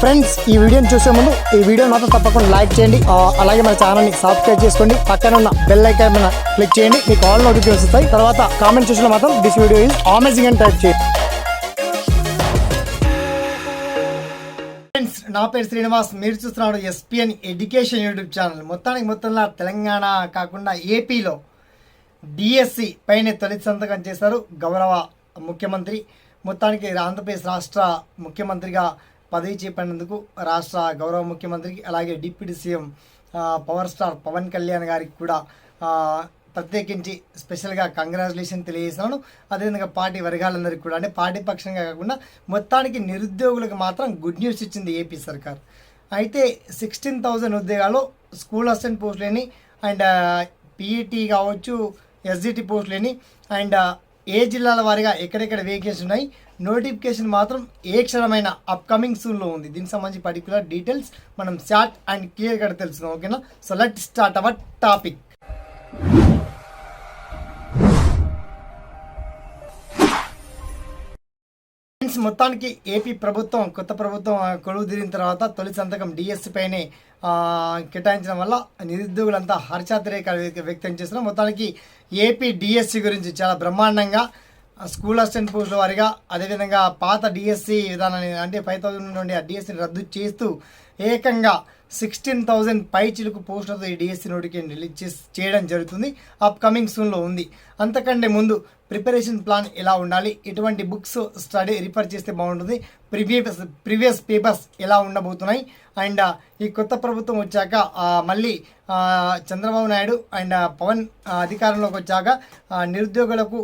Friends ఈ వీడియోని చూసే ముందు ఈ వీడియో మాత్రం తప్పకుండా లైక్ చేయండి. అలాగే మన ఛానల్ని సబ్స్క్రైబ్ చేసుకోండి. పక్కన ఉన్న బెల్ ఐకాన్ మీద క్లిక్ చేయండి. మీకు ఆల్ నోటిఫికేషన్ వస్తాయి. తర్వాత కామెంట్ చూసిన మాత్రం దిస్ వీడియో ఈజ్ అమేజింగ్ అని టైప్ చేయండి. ఫ్రెండ్స్ నా పేరు శ్రీనివాస్. మీరు చూస్తున్నాడు ఎస్పిఎన్ ఎడ్యుకేషన్ యూట్యూబ్ ఛానల్ మొత్తానికి మొత్తంలో తెలంగాణ కాకుండా ఏపీలో డిఎస్సి పైన తొలి సంతకం చేశారు గౌరవ ముఖ్యమంత్రి. మొత్తానికి ఆంధ్రప్రదేశ్ రాష్ట్ర ముఖ్యమంత్రిగా పదవి చేపట్టినందుకు రాష్ట్ర గౌరవ ముఖ్యమంత్రికి అలాగే deputy CM power star Pawan Kalyan గారికి కూడా ప్రత్యేకించి స్పెషల్గా కంగ్రాచులేషన్ తెలియజేస్తున్నాను. అదేవిధంగా పార్టీ వర్గాలందరికీ కూడా అంటే పార్టీ పక్షంగా కాకుండా మొత్తానికి నిరుద్యోగులకు మాత్రం గుడ్ న్యూస్ ఇచ్చింది ఏపీ సర్కార్. అయితే సిక్స్టీన్ థౌజండ్ ఉద్యోగాలు స్కూల్ అసిస్టెంట్ పోస్టులని అండ్ పీఈటీ కావచ్చు ఎస్జిటి పోస్టులని అండ్ ఏ జిల్లాల వారిగా ఎక్కడెక్కడ వేకెన్సీ ఉన్నాయి నోటిఫికేషన్ మాత్రం ఏ క్షణమైన అప్కమింగ్ సూన్లో ఉంది. దీనికి సంబంధించి పర్టికులర్ డీటెయిల్స్ మనం షార్ట్ అండ్ క్లియర్గా తెలుసుకుందాం ఓకేనా so let start our topic friends మొత్తానికి ఏపీ ప్రభుత్వం కొత్త ప్రభుత్వం కొలువు తీరిన తర్వాత తొలి సంతకం డిఎస్సి పైనే కేటాయించడం వల్ల నిరుద్యోగులంతా హర్షాతిరేకాలు వ్యక్తం చేస్తున్నారు. మొత్తానికి ఏపీ డిఎస్సి గురించి చాలా బ్రహ్మాండంగా స్కూల్ అసిస్టెంట్ పోస్టుల వారిగా అదేవిధంగా పాత డిఎస్సి విధానాన్ని అంటే ఫైవ్ థౌజండ్ నుండి ఆ డిఎస్సిని రద్దు చేస్తూ ఏకంగా సిక్స్టీన్ థౌజండ్ పై చిలుకు పోస్టులతో ఈ డిఎస్సి నోటిఫికేషన్ రిలీజ్ చేసి చేయడం జరుగుతుంది. అప్కమింగ్ సూన్లో ఉంది. అంతకంటే ముందు ప్రిపరేషన్ ప్లాన్ ఎలా ఉండాలి? ఎటువంటి బుక్స్ స్టడీ రిఫర్ చేస్తే బాగుంటుంది? ప్రివియస్ ప్రీవియస్ పేపర్స్ ఎలా ఉండబోతున్నాయి? అండ్ ఈ కొత్త ప్రభుత్వం వచ్చాక మళ్ళీ చంద్రబాబు నాయుడు అండ్ పవన్ అధికారంలోకి వచ్చాక నిరుద్యోగులకు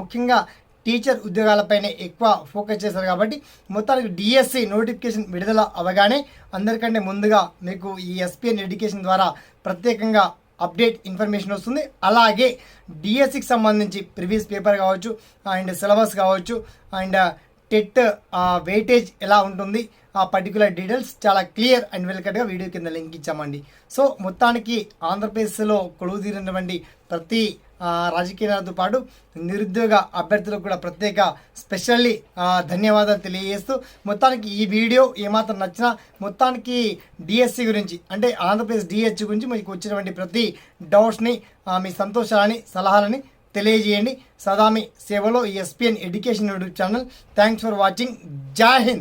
ముఖ్యంగా టీచర్ ఉద్యోగాలపైనే ఎక్కువ ఫోకస్ చేశారు కాబట్టి మొత్తానికి డిఎస్సి నోటిఫికేషన్ విడుదల అవగానే అందరికంటే ముందుగా మీకు ఈ ఎస్పీఎన్ ఎడ్యుకేషన్ ద్వారా ప్రత్యేకంగా అప్డేట్ ఇన్ఫర్మేషన్ వస్తుంది. అలాగే డిఎస్సికి సంబంధించి ప్రీవియస్ పేపర్ కావచ్చు అండ్ సిలబస్ కావచ్చు అండ్ టెట్ వెయిటేజ్ ఎలా ఉంటుంది ఆ పర్టికులర్ డీటెయిల్స్ చాలా క్లియర్ అండ్ వెల్కట్గా వీడియో కింద లింక్ ఇచ్చామండి. సో మొత్తానికి ఆంధ్రప్రదేశ్లో కొలువు తీరినటువంటి ప్రతి రాజకీయాలతో పాటు నిరుద్యోగ అభ్యర్థులకు కూడా ప్రత్యేక స్పెషల్లీ ధన్యవాదాలు తెలియజేస్తూ మొత్తానికి ఈ వీడియో ఏమాత్రం నచ్చినా మొత్తానికి డిఎస్సి గురించి అంటే ఆంధ్రప్రదేశ్ డిఎస్సి గురించి మీకు వచ్చినటువంటి ప్రతి డౌట్స్ని మీ సంతోషాలని సలహాలని తెలియజేయండి. సదా మీ సేవలో SPN education YouTube channel. Thanks for watching జై హింద్